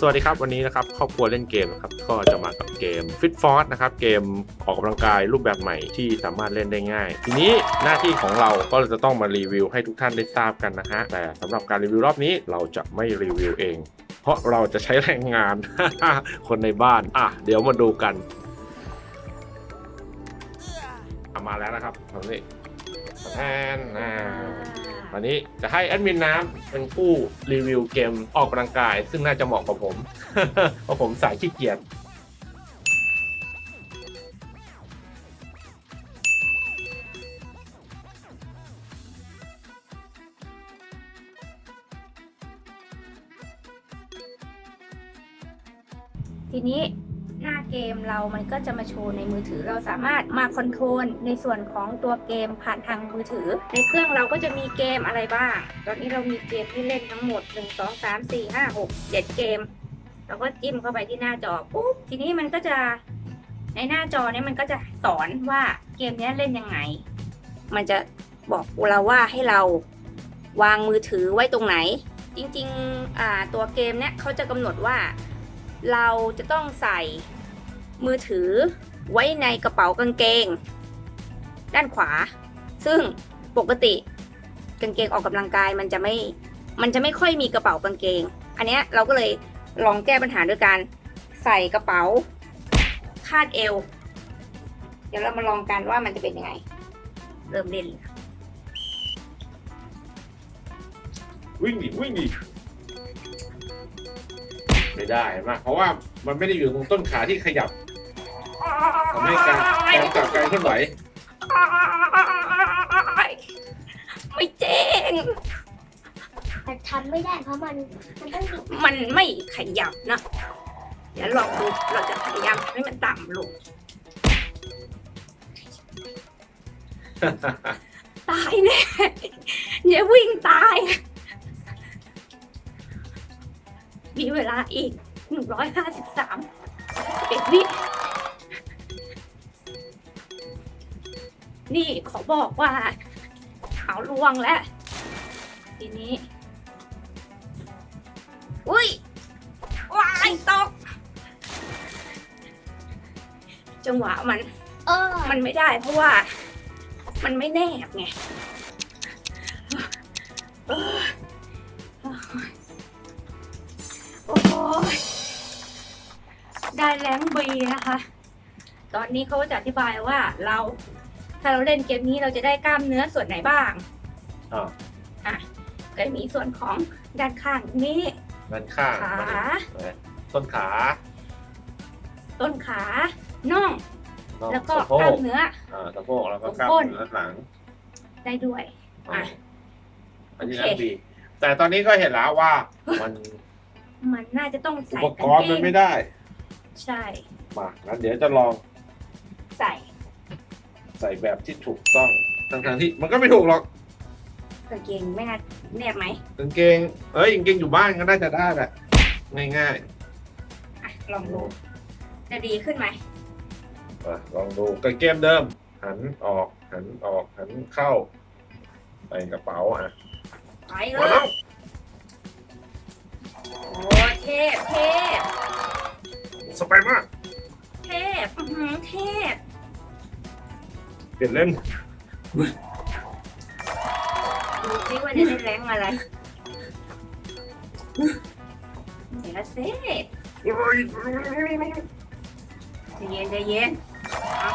สวัสดีครับ วันนี้นะครับครอบครัวเล่นเกมนะครับก็จะมากับเกม Fit f o r นะครับเกมออกกำลังกายรูปแบบใหม่ที่สามารถเล่นได้ง่าย ทีนี้หน้าที่ของเราก็จะต้องมารีวิวให้ทุกท่านได้ทราบกันนะฮะแต่สำหรับการรีวิวรอบนี้เราจะไม่รีวิวเอง เพราะเราจะใช้แรงงาน คนในบ้านอะเดี๋ยวมาดูกันอะมาแล้วนะครับตอนนี้แทนอ่า วันนี้จะให้แอดมินน้ำเป็นผู้รีวิวเกมออกกำลังกาย ซึ่งน่าจะเหมาะกับผม เพราะผมสายขี้เกียจทีนี้ เกมเรามันก็จะมาโชว์ในมือถือเราสามารถมาคอนโทรลในส่วนของตัวเกมผ่านทางมือถือ ในเครื่องเราก็จะมีเกมอะไรบ้าง ตอนนี้เรามีเกมที่เล่นทั้งหมด 1 2 3 4 5 6 7 เกม เราก็จิ้มเข้าไปที่หน้าจอปุ๊บทีนี้มันก็จะในหน้าจอเนี้ยมันก็จะสอนว่าเกมนี้เล่นยังไง มันจะบอกเราว่าให้เราวางมือถือไว้ตรงไหน จริงๆตัวเกมเนี้ยเขาจะกำหนดว่า เราจะต้องใส่ มือถือไว้ในกระเป๋ากางเกง ด้านขวา ซึ่งปกติกางเกงออกกำลังกายมันจะไม่ มันจะไม่ค่อยมีกระเป๋ากางเกง อันเนี้ยเราก็เลยลองแก้ปัญหาด้วยการใส่กระเป๋าคาดเอว เดี๋ยวเรามาลองกันว่ามันจะเป็นยังไง เริ่มเล่นเลยวิ่งดิวิ่งดิไม่ได้มากเพราะว่ามันไม่ได้อยู่ตรงต้นขาที่ขยับ ทำให้การการจับการเคลื่อนไหวไม่เจ๊งแต่ทำไม่ได้เพราะมันมันต้องบิดมันไม่ขยับนะเดี๋ยวลองดูเราจะพยายามให้มันต่ำลงตายแน่อย่าวิ่งตาย มีเวลาอีกหนึ่งร้อยห้าสิบสามเอ็ดวิ นี่ขอบอกว่าเอาลวงแล้ว ทีนี้ อุ้ยว้ายตก จังหวะมัน เออ มันไม่ได้เพราะว่า มันไม่แนบไงเออโอ้ยได้แรงบีนะคะ ตอนนี้เขาจะอธิบายว่าเรา ถ้าเราเล่นเกมนี้เราจะได้กล้ามเนื้อส่วนไหนบ้างอ่า อะก็มีส่วนของด้านข้างนี้ ด้านข้างขาต้นขาต้นขาน่อง น่องแล้วก็สะโพกล้ามกเนื้อ อ่าสะโพกแล้วก็กล้ามก้นเนื้อหลังได้ด้วย อะอันนี้โอเคนั่นดีแต่ตอนนี้ก็เห็นแล้วว่ามันมันน่าจะต้องอุใส่ปกรณ์มันไม่ได้ ใช่ มางั้นเดี๋ยวจะลองใส่ ใส่แบบที่ถูกต้องทั้งๆที่มันก็ไม่ถูกหรอกกางเกงไม่น่าแนบไหมกางเกงเอ้ยกางเกงอยู่บ้านก็น่าจะได้แหละง่ายอะลองดูจะดีขึ้นไหมๆอะลองดูกางเกงเดิม หันออก หันออก หันเข้า ใส่กระเป๋าอะไปเลมาแล้วยโอ้เทพเทพสบายมาก เทพอื้อหือเทพ เปลี่ยนเล่นดูซิว่าจะได้แรงอะไรเดี๋ยวเซ่ใจเย็นใจเย็นเอา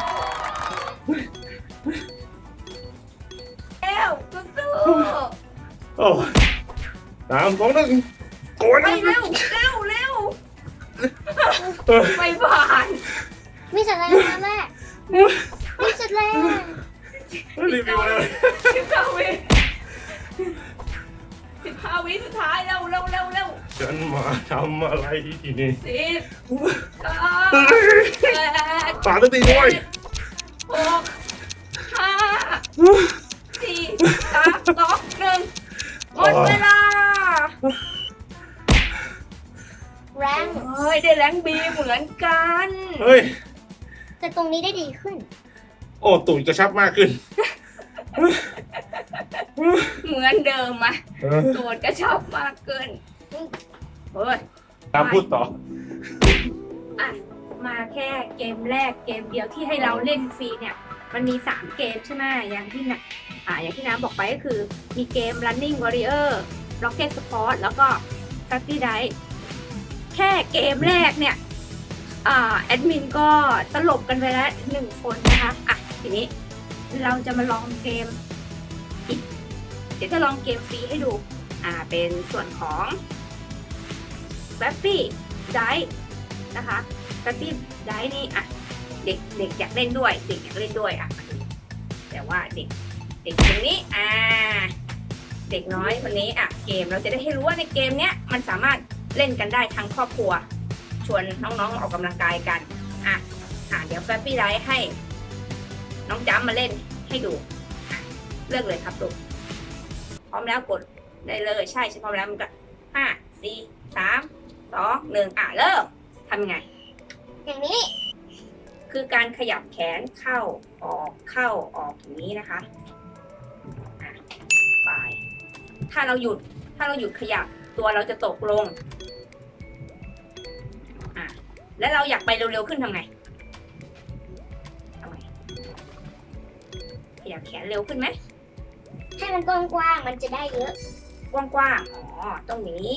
เร็วสู้โอ้ยสามสองหนึ่งโกยๆไปนะเร็วเร็วเร็วเออไปผ่าน มีเสร็จแล้วนะแม่ มีเสร็จแล้ว รีวิวเลยสิบห้าวิสิบห้าวิสุดท้ายเร็วเร็วเร็วเร็วฉันมาทำอะไรที่นี่สิบเก้าแปดสามนาทีด้วยหกห้าสี่สามสองหนึ่งหมดเวลาแรงเฮ้ยได้แรงบีเหมือนกัน เฮ้ย แต่ตรงนี้ได้ดีขึ้น โอ้ตูดกระชับมากขึ้น เหมือนเดิมอะเออตัวจกระชับมากเกินเฮ้ยตามพูดต่อ อะมาแค่เกมแรกเกมเดียวที่ให้เราเล่นฟรีเนี่ย มันมีสามเกมใช่ไหมอย่างที่นะอ่าอย่างที่น้ำบอกไปก็คือมีเกม running warrior rocket sport แล้วก็ f a c t y d i แค่เกมแรกเนี่ย อ่าแอดมินก็สลบกันไปแล้วหนึ่งคนนะคะอะ ทีนี้เราจะมาลองเกมอีกเดี๋ยวจะลองเกมฟรีให้ดู อ่า เป็นส่วนของ f a c t y d i นะคะ f a c t y d i นี่อะเด็กเด็กอยากเล่นด้วย เด็กอยากเล่นด้วยอะแต่ว่าเด็กเด็กคนนี้อ่าเด็กน้อยคนนี้อะเกมเราจะได้ให้รู้ว่าในเกมเนี้ยมันสามารถเล่นกันได้ทั้งครอบครัว ชวนน้องๆออกกำลังกายกันอะอะเดี๋ยวแฟปปี้ไลท์ให้ น้องจ้ำมาเล่นให้ดูอะเลือกเลยครับลูกพร้อมแล้วกดได้เลยใช่ใช่พร้อมแล้วมันก็ห้าสี่สามสองหนึ่งอะเริ่มทำยังไง อย่างนี้ คือการขยับแขนเข้าออกเข้าออกอย่างนี้นะคะอะไปถ้าเราหยุดถ้าเราหยุดขยับตัวเราจะตกลงอะแล้วเราอยากไปเร็วๆขึ้นทำไงทำไง ยับแขนเร็วขึ้นไหมให้มันกว้างๆมันจะได้เยอะ กว้างๆ อ๋อ ตรงนี้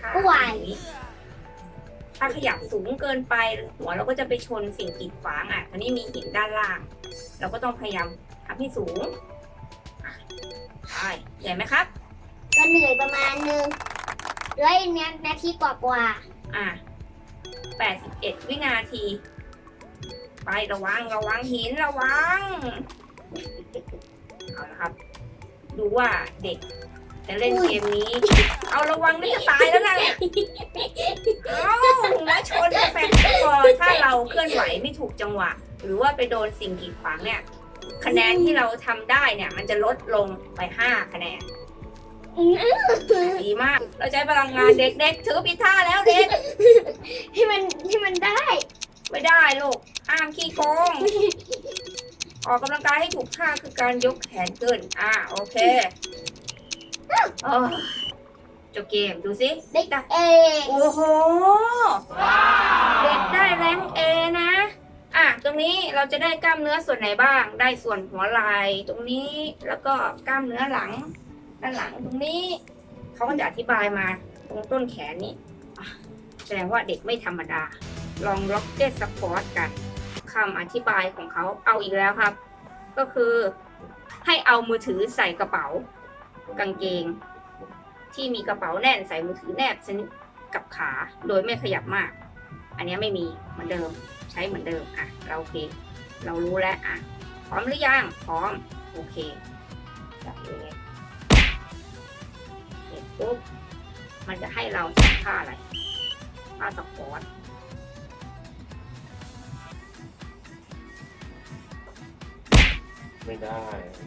ถ้าก็ไหวอย่างนี้ถ้าขยับสูงเกินไปหัวเราก็จะไปชนสิ่งกีดขวางอะอันนี้มีหินด้านล่าง เราก็ต้องพยายามทำให้สูงอะไปเหนื่อยไหมครับ ก็เหนื่อยประมาณนึงเหลืออีกนานาทีกว่าอะ81 วินาที ไประวังระวังหินระวัง เอาละครับ ดูว่าเด็กจะเล่นเกมนี้ เอาระวังไม่จะตายแล้วนะเอาหัวชนกาแฟพอถ้าเราเคลื่อนไหวไม่ถูกจังหวะ หรือว่าไปโดนสิ่งกีดขวางเนี่ย คะแนนที่เราทำได้เนี่ย มันจะลดลงไป5คะแนนดีมาก เราใช้พลังงานเด็กๆถือพิท่าแล้วเด็กให้มันให้มันได้ ไม่ได้ลูกห้ามขี้โกง ออกกำลังกายให้ถูกท่าคือการยกแขนขึ้น อ่าโอเคเออจบเกมดูสิได้เอโอ้โหเด็กได้แรงเอนะ อะตรงนี้เราจะได้กล้ามเนื้อส่วนไหนบ้าง ได้ส่วนหัวไหล่ตรงนี้แล้วก็กล้ามเนื้อหลังด้านหลังตรงนี้เขาก็จะอธิบายมาตรงต้นแขนนี้อะแสดงว่าเด็กไม่ธรรมดา ลองล็อกเก็ตสปอร์ตกันคำอธิบายของเขาเอาอีกแล้วครับ ก็คือให้เอามือถือใส่กระเป๋ากางเกง ที่มีกระเป๋าแน่นใส่มือถือแนบสนิทกับขาโดยไม่ขยับมาก อันนี้ไม่มีเหมือนเดิมใช้เหมือนเดิมอะเราโอเค เรารู้แล้วอะพร้อมหรือยังพร้อมโอเคจับเลยเสร็จปุ๊บมันจะให้เราใส่ผ้าอะไรผ้าสปอร์ต ไม่ได้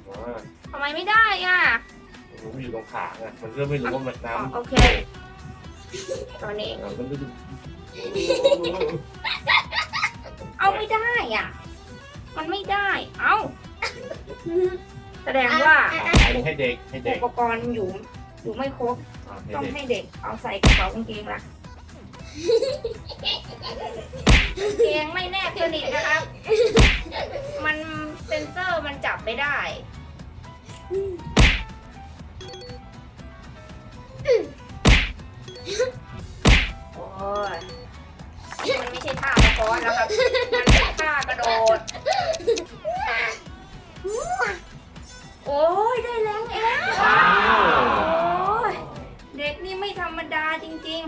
เพราะว่าทำไมไม่ได้อะมันอยู่ตรงขาไงมันก็ไม่รู้ว่ามันอ๋อน้ำโอเค ตอนนี้เออมันก็ดูเอาไม่ได้อะ มันไม่ได้ เอาแสดงว่า อันนี้ให้เด็กให้เด็อุกปกรณ์อยู่อยู่ไม่ครบอ่าต้องให้เด็กให้เด็กเอาใส่กระเป๋ากางเกงละ กางเกงไม่แนบสนิทนะครับ มันเซนเซอร์มันจับไม่ได้โอ้ยมันไม่ใช่ท่าสะก้อนแล้วครับ มันเป็นท่ากระโดด โอ้ยได้แรงเองโอ้ยเด็กนี่ไม่ธรรมดาจริง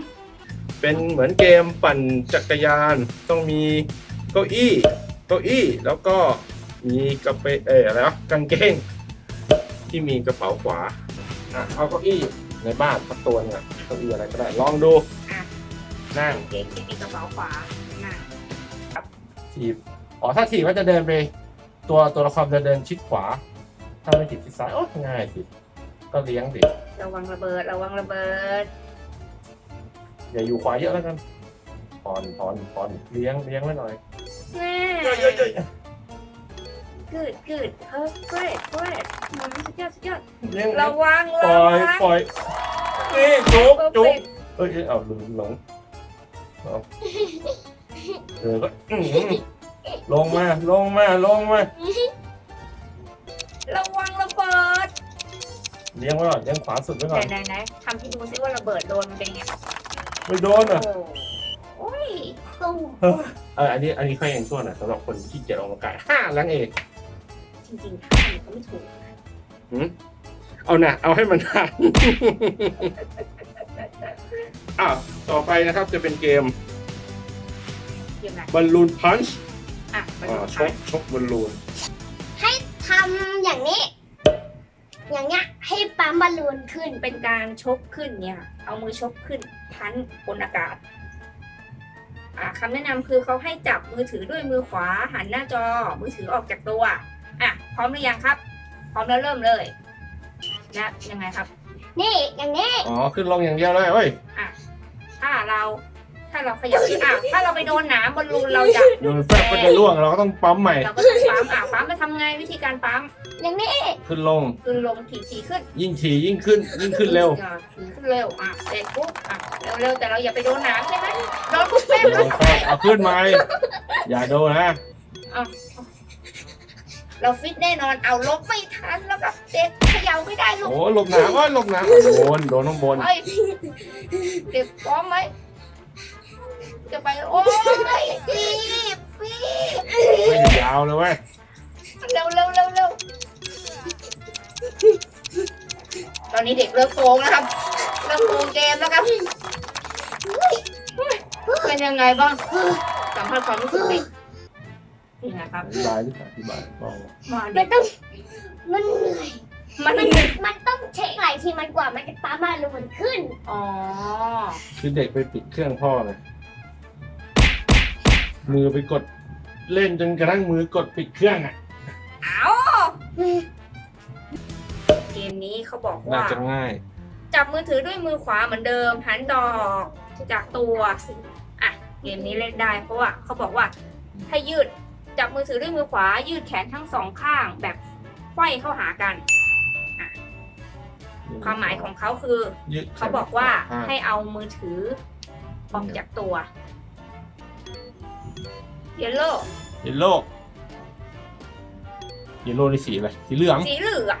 เป็นเหมือนเกมปั่นจักรยาน ต้องมีเก้าอี้เก้าอี้แล้วก็มีกระเปเอออะไรวะกางเกงที่มีกระเป๋าขวาอะเอาเก้าอี้ในบ้านสักตัวเนี่ยเก้าอี้อะไรก็ได้ลองดูอะ นั่งเด็กที่มีกระเป๋าขวาน่ะถีบอ๋อถ้าถีบก็จะเดินไป ตัวตัวละครจะเดินชิดขวา ถ้าไม่ถีบชิดซ้ายโอ้ง่ายสิก็เลี้ยงดิ ระวังระเบิด ระวังระเบิด อย่าอยู่ขวาเยอะแล้วกันผ่อนผ่อนผ่อนเลี้ยงเลี้ยงไว้หน่อยแน่เยอะเยอะเยอะกืดกืดเฮ้ยเกรดเกรดมันสุดยอดสุดยอดเลี้ยงระวังปล่อยระวังปล่อยนี่จุ๊บจุ๊บ perfect อ้ยเอ้ยเอาลืมหลงเอาเออก็อื้อหือลงมาลงมาลงมาระวังระเบิดเลี้ยงไว้ก่อนเลี้ยงขวาสุดไว้ก่อนไหนไหนๆๆทำให้ดูซิว่าระเบิดโดนมันเป็นไง ไม่โดนอะโอ้โอ้ยตู้เอออันนี้อันนี้ค่อยยังชั่วหน่อยสำหรับคนที่เกียจออกกำลังกายห้าแรงเองจริงๆท่ามันก็ไม่ถูกเอาน่ะเอาให้มันทัน อะต่อไปนะครับจะเป็นเกมเกมไหนบอลลูนพันช์อะไปอ่าดูชไปกชกบอลลูน ให้ทำอย่างนี้ อย่างเงี้ยให้ปั๊มบอลลูนขึ้นเป็นการชกขึ้นเนี่ย เอามือชกขึ้น พันบนอากาศอ่าคำแนะนำคือเขาให้จับมือถือด้วยมือขวาหันหน้าจอ มือถือออกจากตัวอะพร้อมหรือยังครับ พร้อมแล้วเริ่มเลยนะยังไงครับ นี่อย่างนี้อ๋อขึ้นลงอย่างเดียวเลยเว้ยถ้าเราถ้าเราขยับอะถ้าเราไปโดนหนามบอลลูนเราจะโดนแฟบก็จะล่วงเราก็ต้องปั๊มใหม่เราก็ต้องปั๊มอะปั๊มจะทำไงวิธีการปั๊ม อย่างนี้ขึ้นลงคือลงถี่ถี่ขึ้นยิ่งถี่ยิ่งขึ้น ยิ่งขึ้นเร็ว อะถี่ขึ้นเร็วอะเสร็จปุ๊บอะเร็วๆแต่เราอย่าไปโดนหนามใช่ไหมโดนปุ๊บแป๊บโดนแฟบเอาขึ้นไหมอย่าโดนนะเราฟิตแน่นอนเอาลบไม่ทันแล้วกับเด็กเขย่าไม่ได้ลูกโอ้หลบหนามว่าหลบหนามโดนโดนข้างบนเฮ้ยเด็กพร้อมไหมจะไปโอ้ยฟีบฟีบไม่ยาวเลยเว้ยเร็วเร็วเร็วเร็ว ตอนนี้เด็กเลิกโกงนะครับเลิกโกงเกมแล้วครับเป็นยังไงบ้างสัมผัสความรู้สึกเด็กนี่นะครับอธิบายดิอธิบายลองมามัเด็นกต้อง มันเหนื่อย มันมันมันต้องเช็คหลายทีมันกว่ามันจะปั๊มบอลลูนขึ้น อ๋อคือเด็กไปปิดเครื่องพ่อเลยมือไปกดเล่นจนกระทั่งมือกดปิดเครื่องอะ เอา เกมนี้เขาบอกน่าว่า จะง่าย จับมือถือด้วยมือขวาเหมือนเดิม หันดอกจากตัวอะเกมนี้เล่นได้เพราะว่าเขาบอกว่าให้ยืดจับมือถือด้วยมือขวา ยืดแขนทั้งสองข้างแบบไขว้เข้าหากัน ความหมายของเขาคือ ยืดเขาบอกว่าอ่ให้เอามือถือออกจากตัวเยลโล่เยลโล่เยลโล่ในสีอะไรสีเหลือง สีเหลือง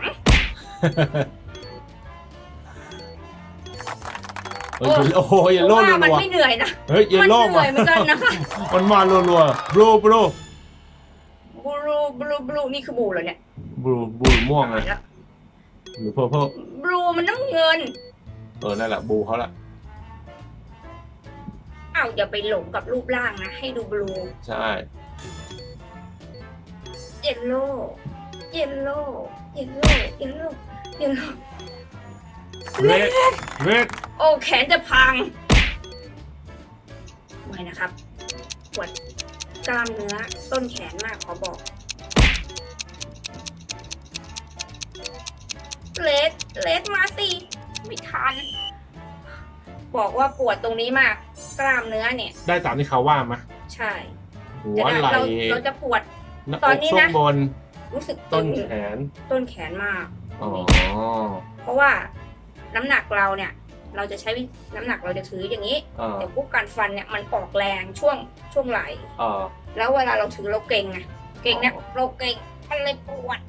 เฮ้ยโอ้โหเยลโล่ว่ามันรัวไม่เหนื่อยนะ ๆเฮ้ยเยมัลโล่เหนื่มาอยเหมือนกันนะคะ มันมารัวๆบลูบลูบลูบลูบลูนี่คือบูเหรอเนี่ยบลูบลูม่วงเลยหรือเพอร์เพลบลูมันน้ำเงิน เออนั่นแหละบลูเขาแหละอ้าวอย่าไปหลงกับรูปร่างนะ ให้ดูบลูใช่ เยลโล่เยลโล่เยลโล่เยลโล่ เยลโล่เรดเรดโอ้แขนจะพังไม่นะครับปวดกล้ามเนื้อต้นแขนมากขอบอก เลสเลสมาสิไม่ทัน บอกว่าปวดตรงนี้มาก กล้ามเนื้อเนี่ย ได้ตามที่เขาว่ามาใช่หัวจะได้ไหล่เราเราจะปวด หน้าตออนกนี้ช่วนะ งบนรู้สึกต้นตึงแขน ต้นแขนมาก อ๋อ เพราะว่าน้ำหนักเราเนี่ย เราจะใช้วิน้ำหนักเราจะถืออย่างนี้อ่า แต่ปุ๊บการฟันเนี่ยมันออกแรงช่วงช่วงไหล่อ่า แล้วเวลาเราถือเราเก่งไงเก่งเนี่ยอ๋อ เราเก่งมันเลยปวด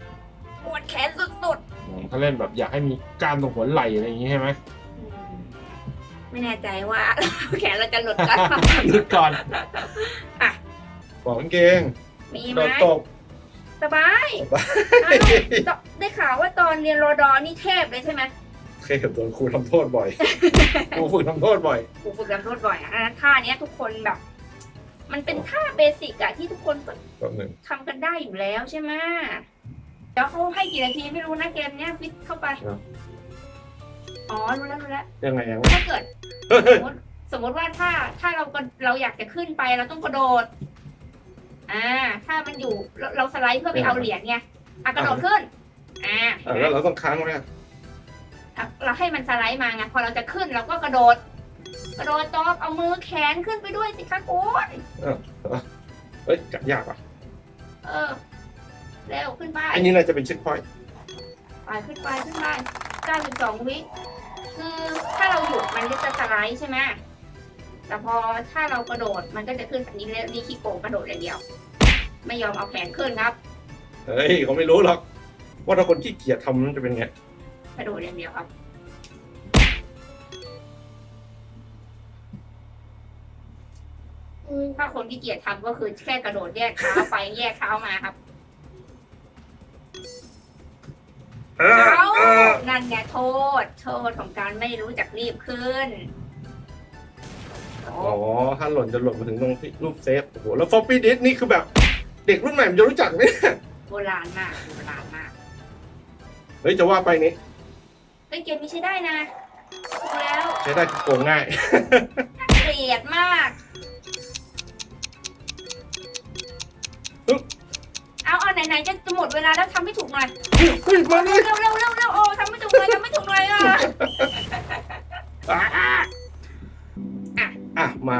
ปวดแขนสุดอืมเขาเล่นแบบอยากให้มีกล้ามตรงหัวไหล่อะไรอย่างงี้ใช่ไหมๆอืมไม่แน่ใจว่า แขนเราจะหลุดกันหยุดก่อนอะ บอกกางเกงมีไหโดมดตบ สบายอ้าวได้ข่าวว่าตอนเรียนรอดอนี่เทพเลยใช่ไหมเคยโดนครูทำโทษบ่อย ครูฝึกทำโทษบ่อย ครูฝึกทำโทษบ่อยอะอันนั้นท่าเนี้ยทุกคนแบบ มันเป็นท่าเบสิกอะที่ทุกคนก็แบบหนึ่งทำกันได้อยู่แล้วใช่ไหมเดี๋ยวเขาให้กี่นาทีไม่รู้นะเกมเนี้ยฟิตเข้าไป อ๋อรู้แล้วรู้แล้ว ยังไงยังไงถ้าเกิดเฮ้ยสมมติสมมติว่าถ้าถ้าเราก็เราอยากจะขึ้นไปเราต้องกระโดด อ่า ถ้ามันอยู่เราเราสไลด์เพื่อไปเอาเหรียญไงอะกระโดดขึ้น อ่าอะแล้วเราต้องค้างไว้อะเราให้มันสไลด์มาไงพอเราจะขึ้นเราก็กระโดด กระโดดจอบเอามือแขนขึ้นไปด้วยสิคะคุณเฮ้ยจับยากอะเออ เร็วขึ้นไป อันนี้น่าจะเป็นเช็คพอยต์ไปขึ้นไปขึ้นไปเก้าสิบสองวิคือถ้าเราหยุดมันก็จะสไลด์ใช่ไหม แต่พอถ้าเรากระโดดมันก็จะขึ้นแบบนี้เลยนี่ขี้โกงกระโดดอย่างเดียว ไม่ยอมเอาแขนขึ้นครับ เฮ้ยเขาไม่รู้หรอก ว่าถ้าคนขี้เกียจทำมันจะเป็นไง กระโดดอย่างเดียวครับ ถ้าคนที่เกียจทำก็คือแค่กระโดดแยกเท้าไปแยกเท้ามาครับเออเอาเออนั่นไงโทษ โทษของการไม่รู้จักรีบขึ้นโอ้อ๋อ ถ้าหล่นจะหล่นมาถึงตรงที่รูปเซฟ โอ้โห แล้วฟอปปี้ดิสนี่คือแบบ เด็กรุ่นใหม่มันจะรู้จักไหมเนี่ยโบราณมากโบราณมากเฮ้ย จะว่าไปนี่เฮ้ยเกมนี้ใช้ได้นะดูแล้วใช้ได้คือโกงง่าย เกลียดมากปึ๊บเอาเอาไหนๆจะจะหมดเวลาแล้วทำให้ถูกหน่อย เฮ้ยมานี่เร็วเร็วเร็วเร็วโอ้ทำไม่ถูกเลยทำไม่ถูกเลยอะ อะ อะมา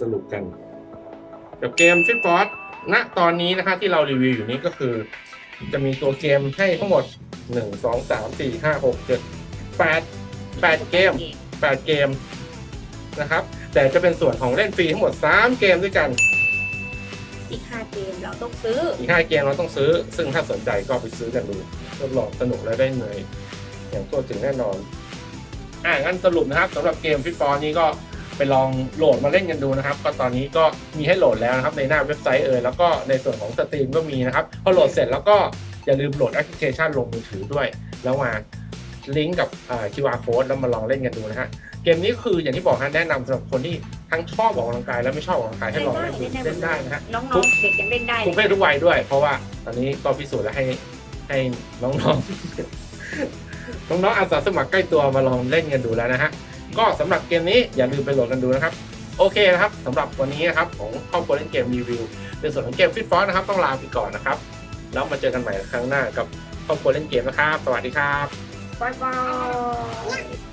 สรุปกัน กับเกมฟิตฟอร์ณตอนนี้นะคะที่เรารีวิวอยู่นี้ก็คือ จะมีตัวเกมให้ทั้งหมด 1 2 3 4 5 6 7 8 8 เกม 8 เกมนะครับ แต่จะเป็นส่วนของเล่นฟรีทั้งหมด 3 เกมด้วยกันอีกห้าเกมเราต้องซื้อ อีก5เกมเราต้องซื้อ ซึ่งถ้าสนใจก็ไปซื้อกันดูรับรองสนุกและได้เหนื่อยอย่างตัวถึงแน่นอน อ่างั้นสรุปนะครับสำหรับเกมฟิตฟอร์นี้ก็ ไปลองโหลดมาเล่นกันดูนะครับ ก็ตอนนี้ก็มีให้โหลดแล้วนะครับในหน้าเว็บไซต์เอ่ยแล้วก็ในส่วนของสตรีมก็มีนะครับพอโหลดเสร็จแล้วก็อย่าลืมโหลดแอปพลิเคชันลงมือถือด้วย แล้วมาลิงก์กับอ่า QR code แล้วมาลองเล่นกันดูนะฮะเกมนี้คืออย่างที่บอกฮะแนะนำสำหรับคนที่ทั้งชอบออกกำลังกายและไม่ชอบออกกำลังกายให้ลองเล่นดูเล่นได้นะฮะน้องๆเด็กยังเล่นได้ทุกเพศทุกวัยด้วย เพราะว่าตอนนี้ก็พิสูจน์แล้วให้ให้น้องๆน้องๆอาสาสมัครใกล้ตัวมาลองเล่นกันดูแล้วนะฮะ ก็สำหรับเกมนี้อย่าลืมไปโหลดกันดูนะครับ โอเคนะครับสำหรับวันนี้นะครับของครอบครัวเล่นเกมรีวิวในส่วนของเกมฟิตฟอสนะครับต้องลาไปก่อนนะครับ แล้วมาเจอกันใหม่ครั้งหน้ากับครอบครัวเล่นเกมนะครับ สวัสดีครับบ๊ายบาย